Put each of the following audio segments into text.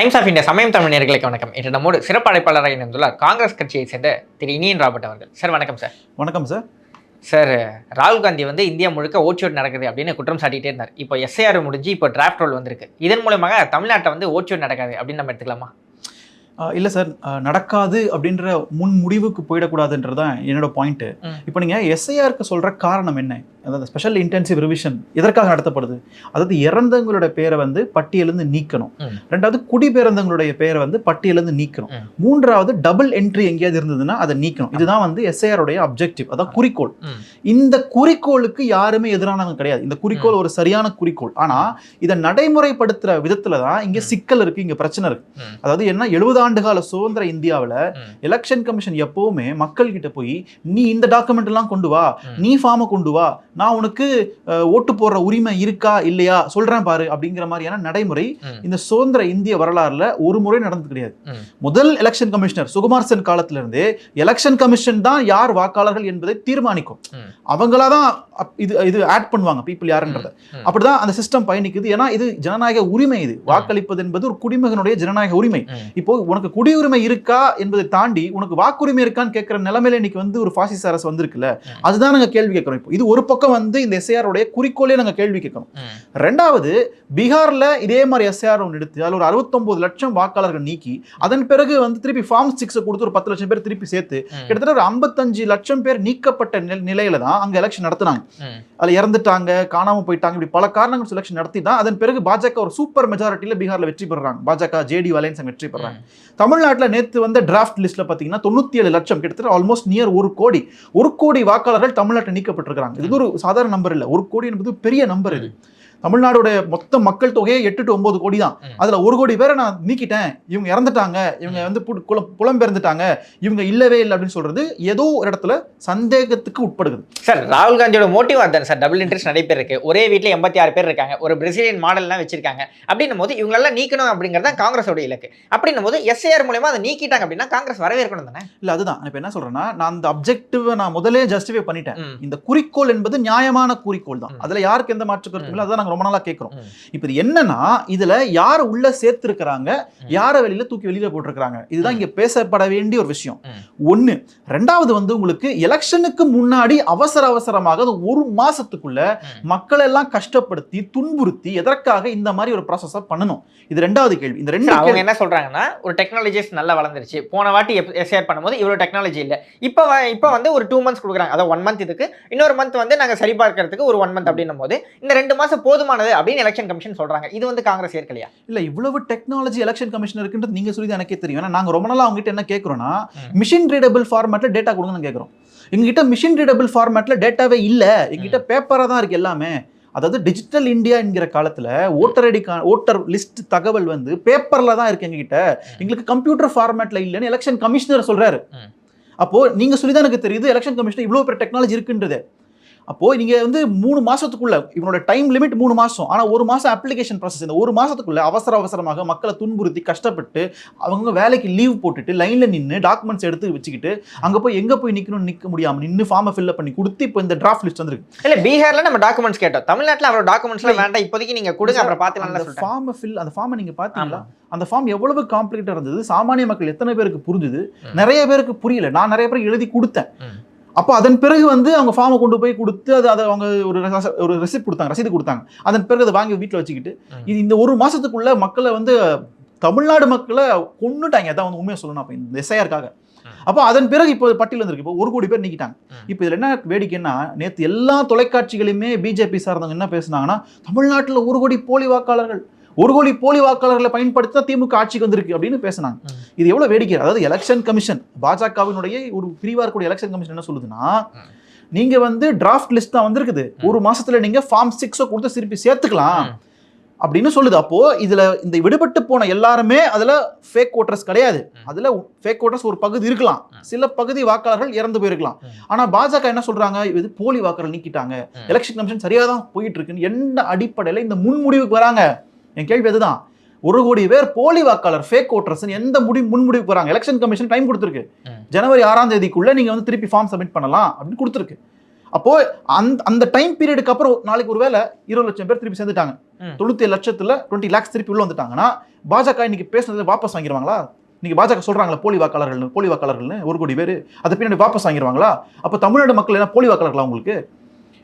Times of India சமயம் தமிழ் நேர்களுக்கு வணக்கம். இன்று நம்மோடு சிறப்பு அழைப்பாளராக இணைந்துள்ளார் காங்கிரஸ் கட்சியை சேர்ந்த திரு இனியன் ராபர்ட் அவர்கள். சார் வணக்கம் சார். வணக்கம் சார். சார் ராகுல் காந்தி வந்து இந்தியா முழுக்க ஓட்சோட் நடக்குது அப்படின்னு குற்றம் சாட்டிட்டே இருந்தார். இப்போ எஸ்ஐஆர் முடிஞ்சு இப்போ டிராஃப்ட் ரோல் வந்திருக்கு. இதன் மூலமாக தமிழ்நாட்டை வந்து ஓட்சோட் நடக்காது அப்படின்னு நம்ம எடுத்துக்கலாமா? இல்லை சார். நடக்காது அப்படின்ற முன் முடிவுக்கு போயிடக்கூடாதுன்றது தான் என்னோட பாயிண்ட்டு. இப்போ நீங்கள் எஸ்ஐஆருக்கு சொல்கிற காரணம் என்ன? அதாவது ஸ்பெஷல் இன்டென்சிவ் ரிவிஷன் எதற்காக நடத்தப்படுது அதாவது இறந்தவங்களோட பேரை வந்து பட்டியலிருந்து நீக்கணும். ரெண்டாவது குடிபெயர்ந்தவங்களுடைய பேரை வந்து பட்டியலிருந்து நீக்கணும். மூன்றாவது டபுள் என்ட்ரி எங்கேயாவது இருந்ததுன்னா அதை நீக்கணும் இதுதான் வந்து எஸ்ஐஆருடைய அப்ஜெக்டிவ் அதான் குறிக்கோள். இந்த குறிக்கோளுக்கு யாருமே எதிரானவங்க கிடையாது இந்த குறிக்கோள் ஒரு சரியான குறிக்கோள் ஆனா இதை நடைமுறைப்படுத்துற விதத்துல தான் இங்க. சிக்கல் இருக்கு இங்க பிரச்சனை இருக்கு. அதாவது என்ன எழுபது ஆண்டு கால சுதந்திர இந்தியாவுல. எலெக்ஷன் கமிஷன் எப்பவுமே மக்கள் கிட்ட போய் நீ இந்த டாக்குமெண்ட் எல்லாம் கொண்டு வா. நீ ஃபார்மை கொண்டு வா நான் உனக்கு ஓட்டு போடுற உரிமை இருக்கா இல்லையா சொல்றேன் பாரு அப்படிங்கிற மாதிரியான நடைமுறை. இந்த சுதந்திர இந்திய வரலாறுல ஒரு முறை நடந்தது கிடையாது. முதல் எலெக்ஷன் கமிஷனர் சுகுமார் சென் காலத்துல இருந்தே எலெக்ஷன் கமிஷன் தான் யார் வாக்காளர்கள் என்பதை தீர்மானிக்கும். அவங்களா தான் இது இது ஆட் பண்ணுவாங்க பீப்புள் யாருன்றத. அப்படிதான் அந்த சிஸ்டம் பயணிக்குது ஏன்னா இது ஜனநாயக உரிமை இது வாக்களிப்பது என்பது ஒரு குடிமகனுடைய ஜனநாயக உரிமை. இப்போ உனக்கு குடியுரிமை இருக்கா என்பதை தாண்டி உனக்கு வாக்குரிமை இருக்கான்னு கேட்கிற நிலைமையில இன்னைக்கு வந்து ஒரு பாசிச அரசு வந்திருக்குல்ல. அதுதான் நாங்க கேள்வி கேட்கிறோம் இப்போ இது ஒரு பக்கம் வந்து இந்த எஸ்ஐஆர் உடைய குறிக்கோளே நாங்க கேள்வி கேட்கணும். ரெண்டாவது பீகார்ல இதே மாதிரி எஸ்ஐஆர் ஒன்று எடுத்து அதுல ஒரு 69 லட்சம் வாக்காளர்கள் நீக்கி அதன் பிறகு வந்து திருப்பி ஃபார்ம் சிக்ஸ் கொடுத்து ஒரு பத்து லட்சம் பேர் திருப்பி சேர்த்து. கிட்டத்தட்ட ஒரு 55 லட்சம் பேர் நீக்கப்பட்ட நில- நிலையில தான் அங்க எலெக்ஷன் நடத்துனாங்க. அதுல இறந்துட்டாங்க காணாம போயிட்டாங்க இப்படி பல காரணங்கள் செலெக்ஷன் நடத்தி தான் அதன் பிறகு பாஜக ஒரு சூப்பர் மெஜாரிட்டியில பீகார்ல வெற்றி பெறுறாங்க பாஜக ஜேடி அங்க வெற்றி பெறாங்க தமிழ்நாட்டுல நேத்து வந்த டிராஃப்ட் லிஸ்ட்ல பாத்தீங்கன்னா தொண்ணூத்தி ஏழு லட்சம் கிட்டத்தட்ட ஆல்மோஸ்ட் நியர் ஒரு கோடி ஒரு கோடி வாக்காளர்கள் தமிழ்நாட்டில் நீக்கப்பட்டிருக்காங்க இது ஒரு சாதாரண நம்பர் இல்ல. ஒரு கோடி என்பது பெரிய நம்பர் இது தமிழ்நாடுடைய மொத்த மக்கள் தொகையே எட்டு டு ஒன்பது கோடி தான். அதுல ஒரு கோடி பேரை நான் நீக்கிட்டேன். இவங்க இறந்துட்டாங்க. இவங்க வந்து குலம் புலம்பெயர்ந்துட்டாங்க இவங்க இல்லவே இல்லை அப்படின்னு சொல்றது ஏதோ ஒரு இடத்துல சந்தேகத்துக்கு உட்படுகிறது. சார் ராகுல் காந்தியோட மோட்டிவ் அதான் சார்? டபுள் இன்ட்ரெஸ்ட் நிறைய பேர் இருக்கு. ஒரே வீட்டில் எண்பத்தி ஆறு பேர் இருக்காங்க. ஒரு பிரசிலியன் மாடல்லாம் வச்சிருக்காங்க. அப்படின்னும் போது இவங்களெல்லாம் நீக்கணும் அப்படிங்கிறது தான் காங்கிரஸோட இலக்கு. அப்படின்னும் போது எஸ்ஏஆர் மூலமா அதை நீக்கிட்டாங்க அப்படின்னா காங்கிரஸ் வரவேற்கணும் தானே? இல்ல அதுதான். இப்ப என்ன சொல்றேன்னா நான் அந்த அப்ஜெக்டிவ் நான் முதலே ஜஸ்டிஃபை பண்ணிட்டேன். இந்த குறிக்கோள் என்பது நியாயமான குறிக்கோள் தான். அதுல யாருக்கு எந்த மாற்று கருத்தும் இல்லை அதான் ரொம்ப நாளா கேட்கிறோம். இப்போ இது என்னன்னா இதுல யார் உள்ள சேர்த்திருக்கிறாங்க. யார வெளியில தூக்கி வெளியில போட்டிருக்காங்க இதுதான் இங்க பேசப்பட வேண்டிய ஒரு விஷயம். ஒண்ணு ரெண்டாவது வந்து உங்களுக்கு எலெக்ஷனுக்கு முன்னாடி அவசர அவசரமாக அது ஒரு மாசத்துக்குள்ள ம். மக்களை எல்லாம் கஷ்டப்படுத்தி துன்புறுத்தி எதற்காக இந்த மாதிரி ஒரு ப்ராசஸ பண்ணணும்? இது ரெண்டாவது கேள்வி. இந்த ரெண்டு அவங்க என்ன சொல்றாங்கன்னா ஒரு டெக்னாலஜிஸ் நல்லா வளர்ந்துருச்சு. போன வாட்டி எஸ்ஏஆர் பண்ணும்போது இவ்வளவு டெக்னாலஜி இல்ல. இப்போ இப்போ வந்து ஒரு டூ மந்த்ஸ் கொடுக்குறாங்க. அதாவது ஒன் மந்த் இதுக்கு இன்னொரு மந்த் வந்து நாங்க சரி பார்க்கறதுக்கு ஒரு ஒன் மந்த் அப்படின்னும் போது இந்த ரெண்டு மாசம் போதுமானது அப்படின்னு எலெக்ஷன் கமிஷன் சொல்றாங்க. இது வந்து காங்கிரஸ் ஏற்கலையா? இல்ல இவ்வளவு டெக்னாலஜி எலெக்ஷன் கமிஷன் இருக்குன்றது நீங்க சொல்லி எனக்கே தெரியும். ஏன்னா நாங்க ரொம்ப நாளா அவங்க கிட்ட என்ன கேட்கறோம்னா. மிஷின் ரீடபிள் ஃபார்மேட்ல டேட்டா கொடுங்கன்னு கேட்கறோம் எங்ககிட்ட மிஷின் ரீடபிள் ஃபார்மேட்ல டேட்டாவே இல்ல. எங்ககிட்ட பேப்பரா தான் இருக்கு எல்லாமே. அதாவது டிஜிட்டல் இந்தியா என்கிற காலத்துல ஓட்டர் ஐடி ஓட்டர் லிஸ்ட் தகவல் வந்து பேப்பர்ல தான் இருக்கு எங்ககிட்ட. எங்களுக்கு கம்ப்யூட்டர் ஃபார்மேட்ல இல்லைன்னு எலெக்ஷன் கமிஷனர் சொல்றாரு. ம். அப்போ நீங்க சொல்லி தான் எனக்கு தெரியுது எலெக்ஷன் கமிஷனர் இவ்வளவு பெரிய டெக்னாலஜி இருக்குன்றது. அப்போ நீங்க வந்து மூணு மாசத்துக்குள்ள இவனோட டைம் லிமிட் மூணு மாசம். ஆனா ஒரு மாசம் அப்ளிகேஷன் ப்ராசஸ் இந்த ஒரு மாசத்துக்குள்ள அவசர அவசரமாக மக்களை துன்புறுத்தி கஷ்டப்பட்டு அவங்க வேலைக்கு லீவ் போட்டுட்டு லைன்ல நின்று டாக்குமெண்ட்ஸ் எடுத்து வச்சுக்கிட்டு அங்க போய் எங்க போய் நிக்கணும்னு நிக்க முடியாம நின்று ஃபார்மை ஃபில் பண்ணி கொடுத்து இப்போ இந்த டிராஃப்ட் லிஸ்ட் வந்திருக்கு. இல்ல பீகார்ல நம்ம டாக்குமெண்ட்ஸ் கேட்டோம். தமிழ்நாட்டுல அவ்வளவு டாக்குமெண்ட்ஸ்லாம் வேண்டாம். இப்போதைக்கு நீங்க கொடுங்க அப்புறம் சொல்லிட்டாங்க ஃபார்மை ஃபில் அந்த ஃபார்மை நீங்க பாத்தீங்களா ஆமா. அந்த ஃபார்ம் எவ்வளவு காம்ப்ளிகேட்டா இருந்தது? சாமானிய மக்கள் எத்தனை பேருக்கு புரிஞ்சுது. நிறைய பேருக்கு புரியல. நான் நிறைய பேருக்கு எழுதி கொடுத்தேன். அப்போ அதன் பிறகு வந்து அவங்க ஃபார்மை கொண்டு போய் கொடுத்து அது அதை அவங்க ஒரு ஒரு ரெசிப்ட் கொடுத்தாங்க ரசீது கொடுத்தாங்க அதன் பிறகு அதை வாங்கி வீட்டில் வச்சுக்கிட்டு. இது இந்த ஒரு மாசத்துக்குள்ள மக்களை வந்து தமிழ்நாடு மக்களை கொன்னுட்டாங்க அதான் வந்து உண்மையை சொல்லணும் அப்போ இந்த எஸ்ஐஆருக்காக. அப்போ அதன் பிறகு இப்போ பட்டியல் வந்திருக்கு இப்போ ஒரு கோடி பேர் நீக்கிட்டாங்க ம். இப்போ இதில் என்ன வேடிக்கைன்னா நேற்று எல்லா தொலைக்காட்சிகளுமே பிஜேபி சார்ந்தவங்க என்ன பேசுனாங்கன்னா தமிழ்நாட்டில் ஒரு கோடி போலி வாக்காளர்கள் ஒரு கோடி போலி வாக்காளர்களை பயன்படுத்தி திமுக ஆட்சிக்கு வந்திருக்கு அப்படின்னு பேசுனாங்க. இது எவ்வளவு வேடிக்கை அதாவது எலெக்ஷன் கமிஷன் பாஜகவினுடைய ஒரு பிரிவா இருக்கக்கூடிய எலெக்ஷன் கமிஷன் என்ன சொல்லுதுன்னா. நீங்க வந்து டிராஃப்ட் லிஸ்ட் தான் வந்திருக்குது. ஒரு மாசத்துல நீங்க ஃபார்ம் சிக்ஸோ கொடுத்து திருப்பி சேர்த்துக்கலாம். அப்படின்னு சொல்லுது அப்போ இதுல இந்த விடுபட்டு போன எல்லாருமே அதுல ஃபேக் ஓட்டர்ஸ் கிடையாது. அதுல ஃபேக் ஓட்டர்ஸ் ஒரு பகுதி இருக்கலாம். சில பகுதி வாக்காளர்கள் இறந்து போயிருக்கலாம். ஆனா பாஜக என்ன சொல்றாங்க இது போலி வாக்காளர் நீக்கிட்டாங்க. எலெக்ஷன் கமிஷன் சரியா தான் போயிட்டு இருக்குன்னு என்ன அடிப்படையில இந்த முன்முடிவுக்கு வராங்க என் கேள்வி அதுதான். ஒரு கோடி பேர் போலி வாக்காளர் ஃபேக் ஓட்டர்ஸ் எந்த முடி முன்முடிவுக்கு வராங்க எலெக்ஷன் கமிஷன் டைம் கொடுத்துருக்கு. ஜனவரி ஆறாம் தேதிக்குள்ள நீங்க வந்து திருப்பி ஃபார்ம் சப்மிட் பண்ணலாம் அப்படின்னு கொடுத்துருக்கு. அப்போ அந்த அந்த டைம் பீரியடுக்கு அப்புறம் நாளைக்கு ஒருவேளை இருபது லட்சம் பேர் திருப்பி சேர்ந்துட்டாங்க. தொண்ணூத்தி ஏழு லட்சத்துல டுவெண்ட்டி லேக்ஸ் திருப்பி உள்ள வந்துட்டாங்கன்னா பாஜக இன்னைக்கு பேசுனதை வாபஸ் வாங்கிடுவாங்களா இன்னைக்கு பாஜக சொல்றாங்களா போலி வாக்காளர்கள் போலி வாக்காளர்கள்னு ஒரு கோடி பேர் அதை பின்னாடி வாபஸ் வாங்கிடுவாங்களா அப்ப தமிழ்நாடு மக்கள் என்ன போலி வாக்காளர்களா உங்களுக்கு?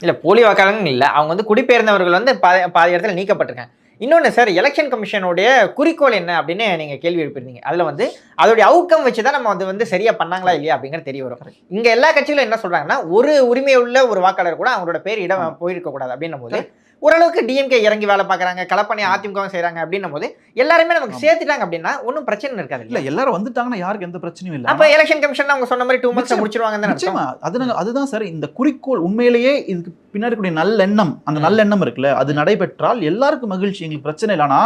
இல்ல போலி வாக்காளர்கள் இல்ல அவங்க வந்து குடிபெயர்ந்தவர்கள் வந்து பாதி இடத்துல நீக்கப்பட்டிருக்காங்க. இன்னொன்று சார் எலெக்ஷன் கமிஷனுடைய குறிக்கோள் என்ன அப்படின்னு நீங்க கேள்வி எழுப்பியிருந்தீங்க. அதுல வந்து அதோடைய அவுட்கம் வச்சு தான் நம்ம அது வந்து சரியா பண்ணாங்களா இல்லையா அப்படிங்கிறது தெரிய வரும். இங்க எல்லா கட்சிகளும் என்ன சொல்றாங்கன்னா ஒரு உரிமை உள்ள ஒரு வாக்காளர் கூட அவங்களோட பேர் இடம் போயிருக்க கூடாது அப்படின்னும் போது ஓரளவுக்கு டிஎம்கே இறங்கி வேலை பார்க்கறாங்க களப்பணி அதிமுகவும் செய்றாங்க அப்படின்னும் போது எல்லாருமே நமக்கு சேர்த்துட்டாங்க அப்படின்னா ஒன்றும் பிரச்சனை இருக்காது இல்ல எல்லாரும் வந்துட்டாங்கன்னா யாருக்கு எந்த பிரச்சனையும் இல்ல. அப்ப எலெக்ஷன் கமிஷன் அவங்க சொன்ன மாதிரி டூ மந்த்ஸ். முடிச்சிருவாங்க அதுதான் சார் இந்த குறிக்கோள் உண்மையிலேயே இதுக்கு பின்னாடி கூடிய நல்லெண்ணம் அந்த. நல்லெண்ணம் இருக்குல்ல அது நடைபெற்றால் எல்லாருக்கும் மகிழ்ச்சி எங்களுக்கு பிரச்சனை இல்லைனா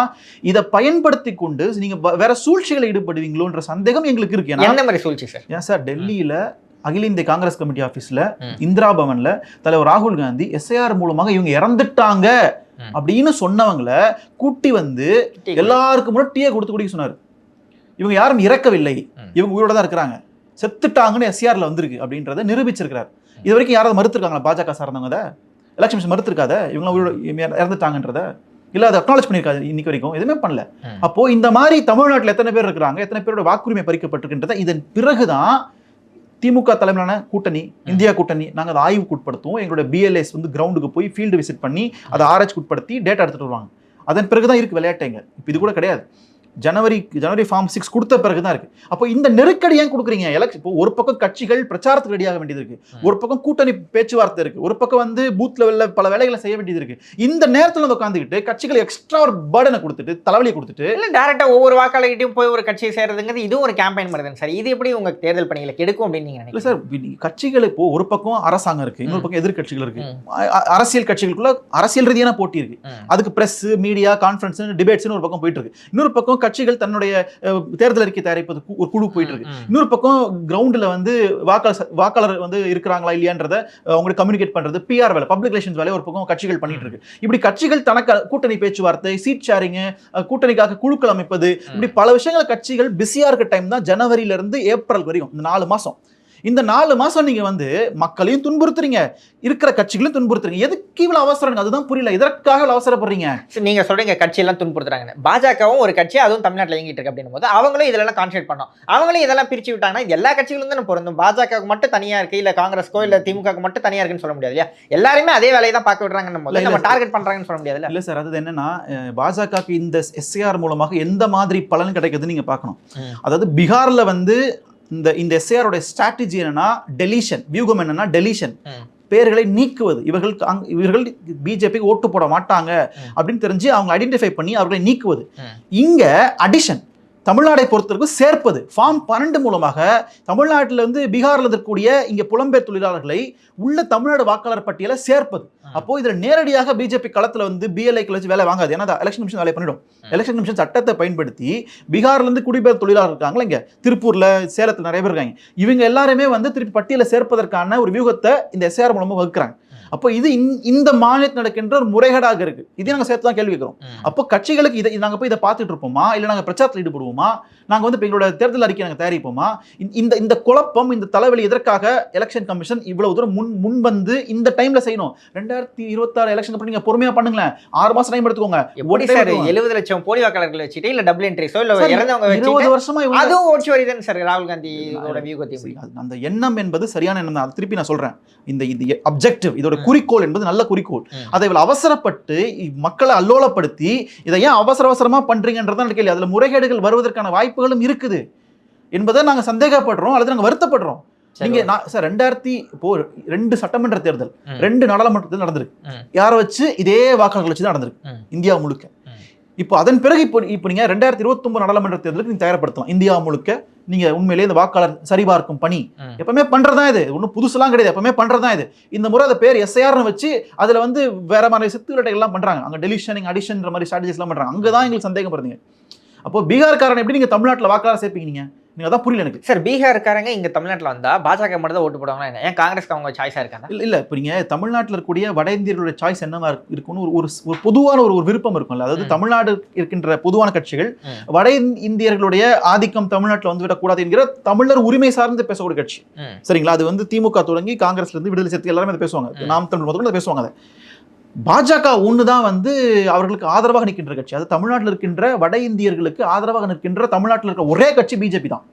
இதை பயன்படுத்தி கொண்டு நீங்க வேற சூழ்ச்சிகளை ஈடுபடுவீங்களோன்ற சந்தேகம் எங்களுக்கு இருக்கு எந்த மாதிரி சூழ்ச்சி சார் ஏன் சார் டெல்லியில அகில இந்திய காங்கிரஸ் கமிட்டி ஆபீஸ்ல. இந்திரா பவன்ல தலைவர் ராகுல் காந்தி எஸ்ஐஆர் மூலமாக இவங்க இறந்துட்டாங்க. அப்படின்னு சொன்னவங்கள கூட்டி வந்து எல்லாருக்கும் முன்னாடி டீயை கொடுத்து குடிக்க சொன்னாரு இவங்க யாரும் இறக்கவில்லை. இவங்க உயிரோட தான் இருக்கிறாங்க செத்துட்டாங்கன்னு எஸ்ஆர்ல வந்திருக்கு அப்படின்றத நிரூபிச்சிருக்கிறார் இது வரைக்கும் யாராவது மறுத்திருக்காங்களா? பாஜக சார்ந்தவங்க அதை? எலெக்ஷன் மறுத்திருக்காத? இவங்க இறந்துட்டாங்கன்றத? இல்ல அதை அக்னாலேஜ் பண்ணிருக்காது இன்னைக்கு வரைக்கும். எதுவுமே பண்ணல. அப்போ இந்த மாதிரி தமிழ்நாட்டுல எத்தனை பேர் இருக்கிறாங்க? எத்தனை பேரோட வாக்குரிமை பறிக்கப்பட்டிருக்கின்றத இதன் பிறகுதான் திமுக தலைமையிலான கூட்டணி இந்தியா கூட்டணி நாங்கள் அதை ஆய்வுக்கு உட்படுத்துவோம். எங்களோட பிஎல்எஸ் வந்து கிரவுண்டுக்கு போய் ஃபீல்டு விசிட் பண்ணி அதை ஆராய்ச்சி உட்படுத்தி டேட்டா எடுத்துட்டு வருவாங்க. அதன் பிறகுதான் இருக்கு விளையாட்டுங்க இப்போ இது கூட கிடையாது. ஜனவரி ஜனவரி ஃபார்ம் சிக்ஸ் கொடுத்த பிறகு தான் இருக்கு. அப்போ இந்த நெருக்கடி ஏன் கொடுக்குறீங்க? எலெக்ஷன் இப்போ ஒரு பக்கம் கட்சிகள் பிரச்சாரத்துக்கு ரெடியாக வேண்டியது இருக்கு. ஒரு பக்கம் கூட்டணி பேச்சுவார்த்தை இருக்கு. ஒரு பக்கம் வந்து பூத் லெவல்ல பல வேலைகளை செய்ய வேண்டியது இருக்கு. இந்த நேரத்துல உட்காந்துக்கிட்டு கட்சிகள் எக்ஸ்ட்ரா ஒரு பேர்டனை கொடுத்துட்டு தலைவலியை கொடுத்துட்டு இல்ல டேரக்டா ஒவ்வொரு வாக்காளர்கிட்டயும் போய் ஒரு கட்சியை சேர்றதுங்கிறது இதுவும் ஒரு கேம்பெயின் மாதிரி சார். இது எப்படி உங்க தேர்தல் பணிகளை கெடுக்கும் அப்படின்னு இல்ல சார் கட்சிகள் இப்போ ஒரு பக்கம் அரசாங்கம் இருக்கு இன்னொரு. பக்கம் எதிர்க்கட்சிகள் இருக்கு. ம். அ- அ- அரசியல் கட்சிகளுக்குள்ள அரசியல் ரீதியான போட்டி இருக்கு. ம். அதுக்கு பிரஸ் மீடியா கான்ஃபரன்ஸ் டிபேட்ஸ்னு ஒரு பக்கம் போயிட்டு இருக்கு. இன்னொரு பக்கம் கட்சிகள் தன்னுடைய தேர்தல் அறிக்கை தயாரிப்பது ஒரு குழு போயிட்டு இருக்கு. இன்னொரு பக்கம் கிரவுண்டில் வந்து வாக்காளர் வாக்காளர் வந்து இருக்கிறாங்களா இல்லையான்றத அவங்களுக்கு கம்யூனிகேட் பண்றது பிஆர் வேலை பப்ளிக் ரிலேஷன்ஸ் வேலையை ஒரு பக்கம் கட்சிகள் பண்ணிட்டு இருக்கு இப்படி கட்சிகள் தனக்கு கூட்டணி பேச்சுவார்த்தை சீட் ஷேரிங் கூட்டணிக்காக குழுக்கள் அமைப்பது இப்படி பல விஷயங்கள் கட்சிகள் பிஸியா இருக்க டைம் தான் ஜனவரியில இருந்து ஏப்ரல் வரையும் இந்த நாலு மாசம். இந்த நாலு மாசம் நீங்க வந்து மக்களையும் துன்புறுத்துறீங்க இருக்கிற கட்சிகளையும் துன்புறுத்துறீங்க. எதுக்கு இவ்வளவு அவசரம் அதுதான் புரியல. இதற்காக இவ்வளவு அவசரப்படுறீங்க? சரி, நீங்க சொல்றீங்க கட்சியெல்லாம் துன்புறுத்துறாங்கன்னு. பாஜகவும் ஒரு கட்சி அதுவும் தமிழ்நாட்டில் இயங்கிட்டு இருக்கு அப்படின்னும் போது அவங்களும் இதெல்லாம் கான்சென்ட் பண்ணோம் அவங்களும் இதெல்லாம் பிரிச்சு விட்டாங்கன்னா எல்லா கட்சிகளும் தானே பொருந்தும். பாஜக மட்டும் தனியா இருக்கு இல்ல காங்கிரஸ்க்கோ இல்ல திமுக மட்டும் தனியா இருக்குன்னு சொல்ல முடியாது இல்லையா? எல்லாருமே அதே வேலையை தான் பார்க்க விடுறாங்கன்னு போது நம்ம. டார்கெட் பண்றாங்கன்னு சொல்ல முடியாதுல்ல இல்ல? சார். அது என்னன்னா பாஜகவுக்கு இந்த எஸ்ஏஆர் மூலமாக எந்த மாதிரி பலன் கிடைக்குதுன்னு நீங்க பார்க்கணும். அதாவது பீகார்ல வந்து இந்த இந்த எஸ்ஏஆரோட ஸ்ட்ராட்டஜி என்னன்னா டெலிஷன் வியூகம் என்னன்னா டெலிஷன். பேர்களை நீக்குவது இவர்கள் இவர்கள் பிஜேபிக்கு ஓட்டு போட மாட்டாங்க. அப்படின்னு தெரிஞ்சு அவங்க ஐடென்டிஃபை பண்ணி அவர்களை நீக்குவது. இங்க அடிஷன் தமிழ்நாடை பொறுத்தவரைக்கும் சேர்ப்பது. ஃபார்ம் பன்னெண்டு மூலமாக தமிழ்நாட்டில் வந்து பீகார்ல இருக்கக்கூடிய இங்க புலம்பெயர் தொழிலாளர்களை உள்ள தமிழ்நாடு வாக்காளர் பட்டியலை சேர்ப்பது. அப்போ இதுல நேரடியாக பிஜேபி களத்துல வந்து பிஎல்ஐக்கள் வச்சு வேலை வாங்காது. ஏன்னா எலெக்ஷன் கமிஷன் வேலை பண்ணிடும். எலெக்ஷன் கமிஷன் சட்டத்தை பயன்படுத்தி பீகார்ல இருந்து குடிபெயர் தொழிலாளர் இருக்காங்களா இங்க. திருப்பூர்ல சேலத்துல நிறைய பேர் இருக்காங்க. இவங்க எல்லாருமே வந்து திருப்பி பட்டியலை சேர்ப்பதற்கான ஒரு வியூகத்தை இந்த எஸ்ஆர் மூலமா வகுக்கிறாங்க. அப்போ இது இந்த- மாநிலத்தில் நடக்கின்ற ஒரு முறைகேடாக இருக்கு. இதையும் நாங்க சேர்த்து தான் கேள்வி கேட்கிறோம். ம். அப்போ கட்சிகளுக்கு இதை நாங்க போய் இதை பார்த்துட்டு இருப்போமா? இல்ல நாங்க பிரச்சாரத்தில் ஈடுபடுவோமா? நாங்க வந்து இப்ப எங்களோட தேர்தல் அறிக்கை நாங்க தயாரிப்போமா? இந்த- இந்த குழப்பம் இந்த தலைவலி எதற்காக எலெக்ஷன் கமிஷன் இவ்வளவு தூரம் முன் முன் வந்து இந்த டைம்ல செய்யணும்? ரெண்டாயிரத்தி இருபத்தாறு எலெக்ஷன் அப்படி நீங்க பொறுமையா பண்ணுங்களேன். ஆறு மாசம் டைம் எடுத்துக்கோங்க. எப்படி சார். எழுபது லட்சம் போலி வாக்காளர்கள் வச்சுட்டு இல்ல டபுள் என்ட்ரிஸோ இல்ல இறந்தவங்க இருபது வருஷமா அதுவும் ஓடிச்சு வருதுன்னு சார் ராகுல் அது- அந்த எண்ணம் என்பது சரியான எண்ணம் தான். திருப்பி நான் சொல்றேன். இந்த இது அப்ஜெக்டிவ் இதோட குறிக்கோள் என்பது நல்ல குறிக்கோள். அதை இவ்வளவு அவசரப்பட்டு மக்களை அல்லோலப்படுத்தி இதை ஏன் அவசர அவசரமா பண்றீங்கன்றதான் கேள்வி. அதுல முறைகேடுகள் வருவதற்கான வாய்ப்புகளும் இருக்குது. என்பதை நாங்க சந்தேகப்படுறோம் அல்லது நாங்க வருத்தப்படுறோம். நீங்க நான் சார் ரெண்டாயிரத்தி இப்போ ரெண்டு சட்டமன்ற தேர்தல். ரெண்டு நாடாளுமன்ற தேர்தல் நடந்திருக்கு. யாரை வச்சு இதே வாக்காளர்கள் வச்சு தான் நடந்திருக்கு. இந்தியா முழுக்க. இப்போ அதன் பிறகு இப்போ இப்போ நீங்க ரெண்டாயிரத்தி இருபத்தி நாடாளுமன்ற தேர்தலுக்கு நீங்க தயார்படுத்தலாம். இந்தியா முழுக்க நீங்க உண்மையிலேயே இந்த வாக்காளர் சரிபார்க்கும் பணி. எப்பவுமே பண்றதா இது. ஒன்றும் புதுசுலாம் கிடையாது. எப்பவுமே பண்றதா இது. இந்த முறை அதை பேர் எஸ்ஐஆர்னு வச்சு அதுல வந்து வேற மாதிரி சித்து எல்லாம் பண்றாங்க. அங்க டெலிஷனிங் அடிஷன்ற மாதிரி ஸ்ட்ராட்டஜிஸ் எல்லாம் பண்றாங்க. அங்கதான் எங்களுக்கு சந்தேகப்படுறீங்க அப்போ பீகார்காரன் எப்படி நீங்க தமிழ்நாட்டுல வாக்காளர் சேர்ப்பீங்க நீங்க? நீங்க அதான் புரியல எனக்கு. சார் பீகார்காரங்க இங்க தமிழ்நாட்டுல வந்தா பாஜக மட்டும் தான் ஓட்டு போடுவாங்களா என்ன? ஏன் காங்கிரஸ்க்கு அவங்க சாய்ஸா இருக்காங்க? இல்ல இல்ல இப்போ நீங்க தமிழ்நாட்டில் இருக்கக்கூடிய வட இந்தியர்களுடைய சாய்ஸ் என்னவா இருக்கு- இருக்குன்னு ஒரு ஒரு பொதுவான ஒரு ஒரு விருப்பம் இருக்கும்ல. அதாவது. தமிழ்நாடு இருக்கின்ற பொதுவான கட்சிகள். வட இந்- இந்தியர்களுடைய ஆதிக்கம் தமிழ்நாட்டில் வந்து விடக்கூடாது என்கிற தமிழர் உரிமை சார்ந்து பேசக்கூடிய கட்சி. சரிங்களா? அது வந்து திமுக தொடங்கி காங்கிரஸ்ல இருந்து விடுதலை சேர்த்து எல்லாருமே அதை பேசுவாங்க. நாம் தமிழ் முதல்ல பேசுவாங்க அதை. பாஜக ஒன்று தான் வந்து அவர்களுக்கு ஆதரவாக நிற்கின்ற கட்சி. அது தமிழ்நாட்டில் இருக்கின்ற வட இந்தியர்களுக்கு ஆதரவாக நிற்கின்ற தமிழ்நாட்டில் இருக்கிற ஒரே கட்சி பிஜேபி தான்.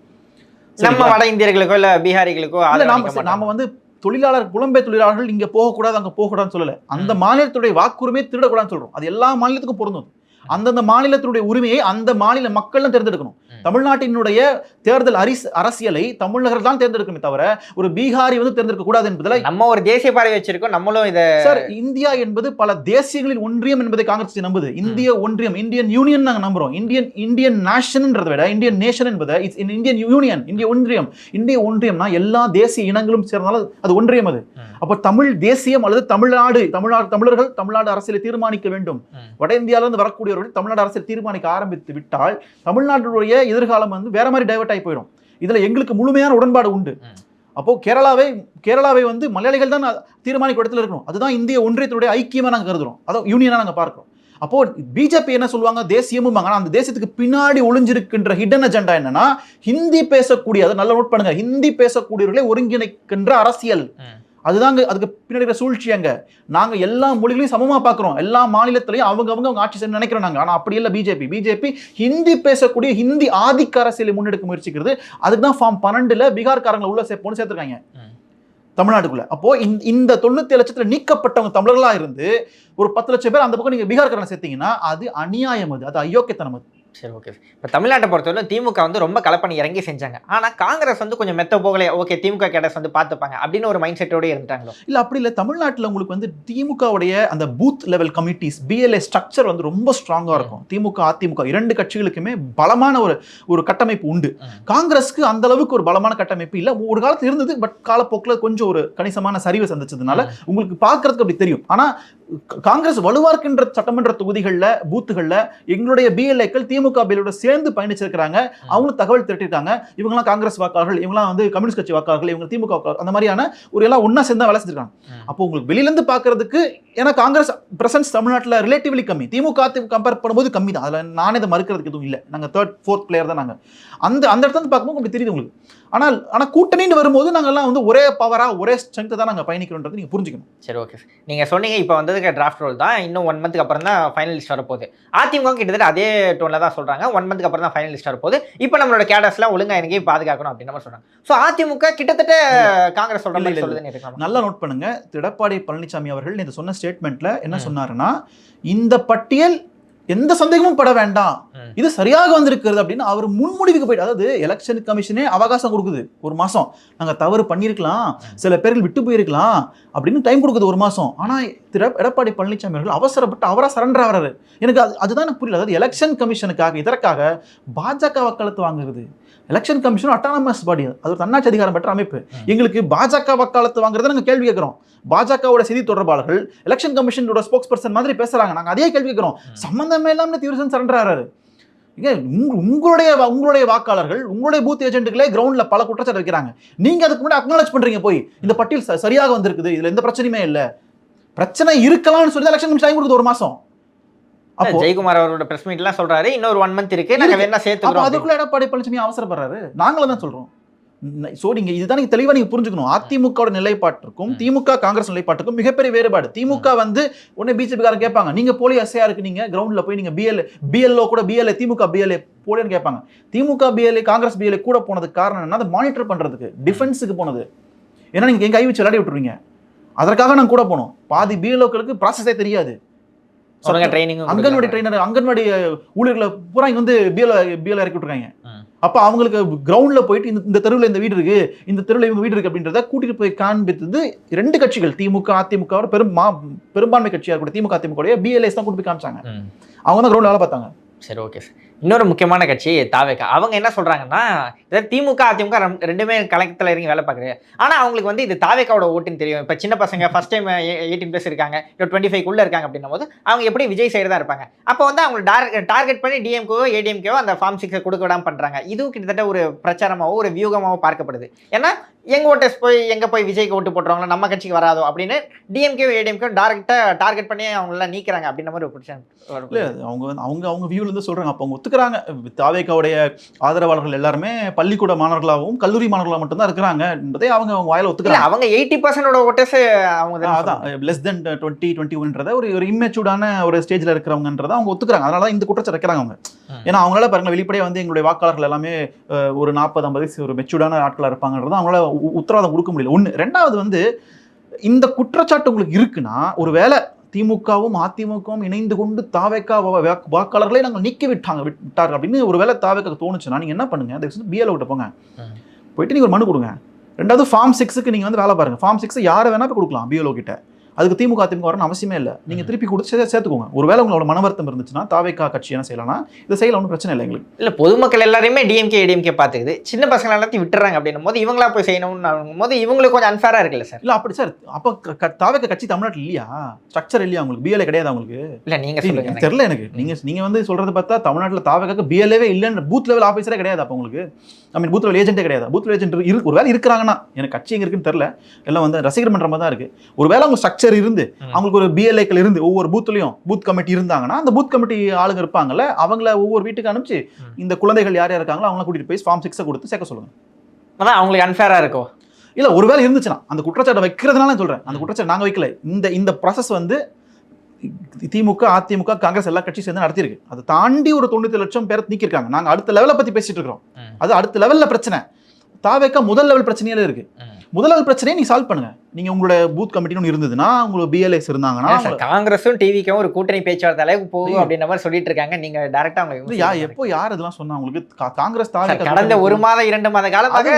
நம்ம? வட இந்தியர்களுக்கோ இல்ல பீகாரிகளுக்கோ இல்ல நாம. நாம வந்து தொழிலாளர் புலம்பெயர் தொழிலாளர்கள் இங்க போகக்கூடாது அங்க போகக்கூடாதுன்னு சொல்லல. அந்த மாநிலத்துடைய வாக்குரிமையை திருடக்கூடாதுன்னு சொல்றோம். அது எல்லா மாநிலத்துக்கும் பொருந்தும் அந்தந்த மாநிலத்தினுடைய உரிமையை அந்த மாநில மக்கள் தேர்ந்தெடுக்கணும். தமிழ்நாட்டினுடைய தேர்தல் அரிஸ் அரசியலை தமிழர்கள் தான் தேர்ந்தெடுக்கணுமே தவிர ஒரு பீகாரி வந்து தேர்ந்தெடுக்க கூடாது என்பதில் நம்ம ஒரு தேசிய பார்வை வச்சிருக்கோம் நம்மளும் இத சார் இந்தியா என்பது பல தேசியங்களின் ஒன்றியம் என்பதை காங்கிரஸ் நம்புது இந்திய ஒன்றியம் இந்தியன் யூனியன் நாங்க நம்புறோம் இந்தியன் இந்தியன் நேஷன்ன்றதை விட இந்தியன் நேஷன் என்பதை இட்ஸ் இந்தியன் யூனியன் இந்திய ஒன்றியம் இந்திய ஒன்றியம்னா எல்லா தேசிய இனங்களும் சேர்ந்தாலும் அது ஒன்றியம் அது. அப்போ தமிழ் தேசியம் அல்லது தமிழ்நாடு தமிழ்நாடு தமிழர்கள் தமிழ்நாடு அரசியலை தீர்மானிக்க வேண்டும். வட இந்தியாவிலிருந்து வரக்கூடியவர்கள் தமிழ்நாடு அரசியல் தீர்மானிக்க ஆரம்பித்து விட்டால் தமிழ்நாட்டுடைய எதிர்காலம் வந்து வேற மாதிரி டைவர்ட் ஆகி போயிடும். இதுல எங்களுக்கு முழுமையான உடன்பாடு உண்டு. ம். அப்போ கேரளாவை கேரளாவை வந்து மலையாளிகள் தான் தீர்மானிக்க இடத்துல இருக்கணும். அதுதான் இந்திய ஒன்றியத்தினுடைய ஐக்கியமா நாங்க கருதுறோம். அதான் யூனியனா நாங்க பார்க்கிறோம். அப்போ பிஜேபி என்ன சொல்லுவாங்க? தேசியமும் ஆனா அந்த தேசியத்துக்கு பின்னாடி ஒளிஞ்சிருக்கின்ற ஹிடன் அஜெண்டா என்னன்னா ஹிந்தி பேசக்கூடிய அதை நல்லா நோட் பண்ணுங்க. ஹிந்தி பேசக்கூடியவர்களை ஒருங்கிணைக்கின்ற அரசியல். அதுதாங்க அதுக்கு பின்னாடி சூழ்ச்சி அங்க. நாங்க எல்லா மொழிகளையும் சமமா பார்க்கிறோம். எல்லா மாநிலத்திலையும் அவங்க அவங்க அவங்க ஆட்சி செய்ய நினைக்கிறோம் நாங்க. ஆனா அப்படி இல்லை பிஜேபி. பிஜேபி ஹிந்தி பேசக்கூடிய ஹிந்தி ஆதிக்க அரசியலை முன்னெடுக்க முயற்சிக்கிறது. அதுக்கு தான் ஃபார்ம் பன்னெண்டுல பீகார்காரங்களை உள்ள சே பொண்ணு சேர்த்துருக்காங்க. தமிழ்நாட்டுக்குள்ள. அப்போ இந்த- தொண்ணூத்தி லட்சத்துல நீக்கப்பட்டவங்க தமிழர்களா இருந்து ஒரு பத்து லட்சம் பேர் அந்த பக்கம் நீங்க பீகார்காரனை சேர்த்தீங்கன்னா அது அநியாயம் அது. அது அயோக்கியத்தனம் அது. சரி ஓகே இப்போ தமிழ்நாட்டை பொறுத்தவரை திமுக வந்து ரொம்ப கலப்பணி இறங்கி செஞ்சாங்க. ஆனா காங்கிரஸ் வந்து கொஞ்சம் மெத்த போகலையே ஓகே திமுக கேடஸ் வந்து பார்த்துப்பாங்க அப்படின்னு ஒரு மைண்ட் செட்டோட இருந்துட்டாங்களோ? இல்ல அப்படி இல்ல. தமிழ்நாட்டுல உங்களுக்கு வந்து திமுகவுடைய அந்த booth level committees BLA structure வந்து ரொம்ப ஸ்ட்ராங்கா இருக்கும். திமுக அதிமுக இரண்டு கட்சிகளுக்குமே பலமான ஒரு ஒரு கட்டமைப்பு உண்டு. காங்கிரஸ்க்கு அந்த அளவுக்கு ஒரு பலமான கட்டமைப்பு இல்ல. ஒரு காலத்துல இருந்தது பட் காலப்போக்கில் கொஞ்சம் ஒரு கணிசமான சரிவு சந்திச்சதுனால உங்களுக்கு பார்க்கறதுக்கு அப்படி தெரியும். ஆனா கா- காங்கிரஸ் வலுவா இருக்கின்ற சட்டமன்ற தொகுதிகள்ல பூத்துகள்ல எங்களுடைய பிஎல்ஏக்கள் திமுக பிஎலோட சேர்ந்து பயணிச்சிருக்கிறாங்க. அவங்களும் தகவல் திரட்டிருக்காங்க இவங்கெல்லாம் காங்கிரஸ் வாக்காளர்கள் இவங்கெல்லாம் வந்து கம்யூனிஸ்ட் கட்சி வாக்காளர்கள் இவங்க திமுக வாக்காளர்கள் அந்த மாதிரியான ஒரு எல்லாம் ஒண்ணா சேர்ந்து வேலை செஞ்சிருக்காங்க. அப்போ உங்களுக்கு வெளியில இருந்து பார்க்கறதுக்கு ஏன்னா காங்கிரஸ் பிரசன்ஸ் தமிழ்நாட்டுல ரிலேட்டிவ்லி கம்மி. திமுக கம்பேர் பண்ணும்போது கம்மி தான். அதுல நானே இதை மறுக்கிறதுக்கு எதுவும் இல்லை. நாங்க தேர்ட் ஃபோர்த் பிளேயர் தான் நாங்க. அந்த அந்த இடத்துல பார்க்கும்போது உங்களுக்கு தெரியுது உங்களுக்கு. ஆனால் ஆனா கூட்டணின்னு வரும்போது நாங்கெல்லாம் வந்து ஒரே பவரா ஒரே ஸ்ட்ரென்த் தான் நாங்க பயணிக்கிறோன்றது நீங்க புரிஞ்சுக்கணும். சரி ஓகே நீங்க சொன்னீங்க இப்போ வந்ததுக்கு டிராஃப்ட் ரோல் தான். இன்னும் ஒன் மந்த்துக்கு அப்புறம் தான் ஃபைனல் லிஸ்ட் வரப்போகுது. அதிமுக கிட்டத்தட்ட அதே டோன்ல தான் சொல்றாங்க. ஒன் மந்த்துக்கு அப்புறம் தான் ஃபைனல் லிஸ்ட் வரப்போகுது. இப்போ நம்மளோட கேடர்ஸ்லாம் ஒழுங்கா எனக்கு பாதுகாக்கணும் அப்படின்ற மாதிரி சொல்றாங்க. ஸோ அதிமுக கிட்டத்தட்ட காங்கிரஸ் இல்ல, மாதிரி சொல்லுதுன்னு நல்லா நோட் பண்ணுங்க. திரு எடப்பாடி பழனிசாமி அவர்கள் நேற்று சொன்ன ஸ்டேட்மெண்ட்ல என்ன. சொன்னாருன்னா இந்த பட்டியல் எந்த சந்தேகமும் பட வேண்டாம். இது சரியாக வந்திருக்கிறது அப்படின்னு அவர் முன்முடிவுக்கு போயிட்டு அதாவது எலெக்ஷன் கமிஷனே அவகாசம் கொடுக்குது. ஒரு மாசம். நாங்க தவறு பண்ணியிருக்கலாம். சில பேர்கள் விட்டு போயிருக்கலாம். அப்படின்னு டைம் கொடுக்குது ஒரு மாசம். ஆனா திரு எடப்பாடி பழனிசாமி அவர்கள் அவசரப்பட்டு அவரா சரண்டர் ஆகிறாரு எனக்கு அது அதுதான் எனக்கு புரியல. அதாவது எலெக்ஷன் கமிஷனுக்காக இதற்காக பாஜக வக்காலத்து வாங்குறது எலெக்ஷன் கமிஷன் அட்டானமஸ் பாடி அது ஒரு தன்னாட்சி அதிகாரம் பெற்ற அமைப்பு. எங்களுக்கு பாஜக வக்காலத்து வாங்குறத நாங்க கேள்வி கேட்கிறோம். பாஜகவோட செய்தி தொடர்பாளர்கள் எலெக்ஷன் கமிஷனோட ஸ்போக்ஸ் பர்சன் மாதிரி பேசுறாங்க. நாங்க அதே கேள்வி கேட்கிறோம். ம். சம்பந்தமே இல்லாம தீவிரசன் சரண்டர் ஆறாரு. ஏங்க, உங்க- உங்களுடைய உங்களுடைய வாக்காளர்கள் உங்களுடைய பூத் ஏஜென்ட்டுகளே கிரவுண்ட்ல பல குற்றச்சாட்டு வைக்கிறாங்க. நீங்க அதுக்கு முன்னாடி அக்னாலேஜ் பண்றீங்க போய். இந்த பட்டியல் சரியாக வந்திருக்குது. இதுல எந்த பிரச்சனையுமே இல்ல. பிரச்சனை இருக்கலாம்னு சொல்லி எலெக்ஷன் கமிஷன் கொடுக்குது ஒரு மாசம். அப்போ ஜெயக்குமார் அவரோட பிரஸ் மீட்லாம் சொல்றாரு. இன்னொரு ஒன் மந்த் இருக்கு. நாங்க. வேணா அப்படின்னு. அதுக்குள்ள எடப்பாடி பழனிசாமி அவசரப்படுறாரு? நாங்களும் தான் சொல்றோம். சோ நீங்க இதுதான் நீங்க தெளிவா நீங்க புரிஞ்சுக்கணும். அதிமுகவோட நிலைப்பாட்டிற்கும். திமுக காங்கிரஸ் நிலைப்பாட்டுக்கும் மிகப்பெரிய வேறுபாடு. திமுக வந்து உடனே பிஜேபி காரங்க கேட்பாங்க நீங்க போலி எஸ்ஐயா இருக்கு நீங்க கிரவுண்ட்ல போய் நீங்க பிஎல் பிஎல்ஓ கூட பிஎல்ஏ திமுக பிஎல்ஏ போலின்னு கேட்பாங்க. திமுக பிஎல்ஏ காங்கிரஸ் பிஎல்ஏ கூட போனதுக்கு காரணம் என்ன அதை மானிட்டர் பண்றதுக்கு டிஃபென்ஸுக்கு போனது. ஏன்னா நீங்க எங்க கை வச்சு விளையாடி விட்டுருவீங்க அதற்காக நாங்க கூட போனோம். பாதி பிஎல்ஓக்களுக்கு ப்ராசஸே தெரியாது. சொல்லுங்க ட்ரைனிங் அங்கன்வாடி ட்ரைனர் அங்கன்வாடி ஊழியர்களை பூரா இங்க வந்து பிஎல் பிஎல் இறக்கி விட்டுருக்காங்க. அப்ப அவங்களுக்கு கிரவுண்ட்ல போயிட்டு இந்த இந்த தெருவில் இந்த வீடு இருக்கு இந்த தெருவில் இவங்க வீடு இருக்கு அப்படின்றத கூட்டிட்டு போய் காண்பித்தது ரெண்டு கட்சிகள் திமுக அதிமுக வோட பெரும் பெரும்பான்மை கட்சியா கூட திமுக அதிமுக பிஎல்ஏஸ் தான் கூட்டி போய் காமிச்சாங்க. அவங்க தான் கிரவுண்ட்ல வேலை பார்த்தாங்க. சரி ஓகே சார் இன்னொரு முக்கியமான கட்சி தாவேக்கா. அவங்க என்ன சொல்கிறாங்கன்னா இதை திமுக அதிமுக ரெண்டுமே கலக்கத்தில் இறங்கி வேலை பார்க்குறது ஆனால் அவங்களுக்கு வந்து இது தாவேக்காவோட ஓட்டுன்னு தெரியும். இப்போ சின்ன பசங்க ஃபஸ்ட் டைம் எயிட்டீன் ப்ளஸ் இருக்காங்க. இப்போ டுவெண்ட்டி ஃபைவ் இருக்காங்க அப்படின்னும் போது அவங்க எப்படி விஜய் சைடு தான் இருப்பாங்க. அப்போ வந்து அவங்க டார்கெட் பண்ணி டிஎம்கேவோ ஏடிஎம்கேவோ அந்த ஃபார்ம் சிக்ஸை கொடுக்க விடாமல் பண்ணுறாங்க இதுவும் கிட்டத்தட்ட ஒரு பிரச்சாரமாகவோ ஒரு வியூகமாகவோ பார்க்கப்படுது. ஏன்னா எங்க ஓட்டர்ஸ் போய் எங்க போய் விஜய்க்கு ஓட்டு போட்டுருவாங்களோ நம்ம கட்சிக்கு வராதோ அப்படின்னு டிஎம்கே ஏடிஎம்கே டேரக்டாக டார்கெட் பண்ணி அவங்களெல்லாம் நீக்கிறாங்க அப்படின்ற மாதிரி ஒரு பிரச்சனை இல்ல அவங்க வந்து அவங்க அவங்க வியூல இருந்து சொல்றாங்க. அப்ப அவங்க ஒத்துக்கிறாங்க. தாவேக்காவுடைய ஆதரவாளர்கள் எல்லாருமே பள்ளிக்கூட மாணவர்களாகவும் கல்லூரி மாணவர்களாக மட்டும்தான் இருக்கிறாங்க என்பதை அவங்க அவங்க வாயில ஒத்துக்கிறாங்க. அவங்க எயிட்டி பர்சன்டோட ஓட்டர்ஸ் அவங்க தானே அதான். லெஸ் தென் டுவெண்ட்டி டுவெண்ட்டி ஒன்றத ஒரு ஒரு இம்மெச்சூர்டான ஒரு ஸ்டேஜ்ல இருக்கிறவங்கன்றத அவங்க ஒத்துக்கிறாங்க. அதனால தான் இந்த குற்றச்சாட்டு வைக்கிறாங்க அவங்க. ஏன்னா அவங்களால பாருங்க வெளிப்படையா வந்து எங்களுடைய வாக்காளர்கள் எல்லாமே ஒரு நாற்பது ஐம்பது வயசு ஒரு மெச்சூர்டான ஆட்களா இருப்பாங்கன்றத அவங்களால உத்தரவாதம் கொடுக்க முடியல. ஒண்ணு ரெண்டாவது வந்து இந்த குற்றச்சாட்டு உங்களுக்கு இருக்குன்னா ஒருவேளை திமுகவும் அதிமுகவும் இணைந்து கொண்டு தாவேக்கா வாக்காளர்களை நாங்கள் நீக்கி விட்டாங்க விட்டார்கள் அப்படின்னு ஒருவேளை தாவேக்கா தோணுச்சுன்னா நீங்க என்ன பண்ணுங்க? பிஎல்ஓ கிட்ட போங்க. ம். போயிட்டு நீங்க ஒரு மனு கொடுங்க. ரெண்டாவது ஃபார்ம் சிக்ஸுக்கு நீங்க வந்து வேலை பாருங்க. ஃபார்ம் சிக்ஸ் யாரை வேணா போய் கொடுக்கலாம் பிஎல்ஓ கிட்ட. அதுக்கு திமுக அதிமுக வரணும் அவசியமே இல்லை. நீங்க ம். திருப்பி கொடுத்து சேர்த்துக்கோங்க. ஒருவேளை உங்களோட மன வருத்தம் இருந்துச்சுன்னா தாவேக்கா கட்சி என்ன செய்யலாம்னா இதை செய்யலாம் ஒன்றும் பிரச்சனை இல்லை எங்களுக்கு. இல்ல பொதுமக்கள் எல்லாரையுமே டிஎம்கே ஏடிஎம்கே பாத்துக்குது சின்ன பசங்க எல்லாத்தையும் விட்டுறாங்க அப்படின்னும் போது இவங்களா போய் செய்யணும்னு போது இவங்களுக்கு கொஞ்சம் அன்ஃபேரா இருக்குல்ல சார்? இல்ல அப்படி சார். அப்போ தாவேக்கா கட்சி தமிழ்நாட்டில் இல்லையா? ஸ்ட்ரக்சர் இல்லையா உங்களுக்கு? பிஎல்ஏ கிடையாது உங்களுக்கு? இல்ல நீங்க எனக்கு சொல்லுங்க. எனக்கு. தெரியல எனக்கு. நீங்க நீங்க வந்து சொல்றது பார்த்தா தமிழ்நாட்டில் தாவேக்காக்கு பிஎல்ஏவே இல்லைன்ற பூத் லெவல் ஆஃபீஸரே கிடையாது அப்போ உங்களுக்கு. ஐ மீன் பூத் லெவல் ஏஜென்ட்டே கிடையாது. பூத் லெவல் ஏஜென்ட் இருக்கு ஒருவேளை இருக்கிறாங்கன்னா எனக்கு கட்சி எங்க இருக்குன்னு தெரியல. எல்லாம் வந்து ரசிகர் மன்ற மாதிரி தான் இருக்கு. ஒருவேளை அவங்க ஸ்ட்ரக்சர் இருந்து ம். அவங்களுக்கு ஒரு பிஎல்ஏக்கள் இருந்து ஒவ்வொரு பூத்லயும் பூத் கமிட்டி இருந்தாங்கன்னா அந்த பூத் கமிட்டி ஆளுங்க இருப்பாங்கல்ல அவங்கள ஒவ்வொரு வீட்டுக்கு அனுப்பிச்சு. இந்த குழந்தைகள் யார் யார் இருக்காங்களோ அவங்கள கூட்டிட்டு போய் ஃபார்ம் சிக்ஸை கொடுத்து சேர்க்க சொல்லுங்க. அதான் அவங்களுக்கு அன்ஃபேரா இருக்கும். இல்ல ஒருவேளை இருந்துச்சுன்னா அந்த குற்றச்சாட்டை வைக்கிறதுனால நான் சொல்றேன். அந்த. குற்றச்சாட்டு நாங்க வைக்கல. இந்த இந்த ப்ராசஸ் வந்து திமுக அதிமுக காங்கிரஸ் எல்லா கட்சியும் சேர்ந்து நடத்தியிருக்கு. அதை தாண்டி ஒரு தொண்ணூத்தி லட்சம் பேர் நீக்கிருக்காங்க நாங்க அடுத்த லெவலை பத்தி பேசிட்டு இருக்கோம் ம். அது அடுத்த லெவல்ல பிரச்சனை. தாவேக்கா முதல் லெவல் பிரச்சனையில இருக்கு. ம். முதல் லெவல் பிரச்சனையை நீ சால்வ் பண்ணுங்க நீங்க உங்களோட பூத் கமிட்டின்னு இருந்ததுன்னா உங்களுக்கு பிஎல்எஸ் இருந்தாங்கன்னா காங்கிரஸும் டிவிக்கும் ஒரு கூட்டணி பேச்சுவார்த்தை அளவுக்கு போகும். அப்படின்ற மாதிரி சொல்லிட்டு இருக்காங்க நீங்க டைரக்டா அவங்க யா எப்போ யார் இதெல்லாம் சொன்னா உங்களுக்கு காங்கிரஸ் தாவேக்கா கடந்த ஒரு மாதம் இரண்டு மாத காலமாக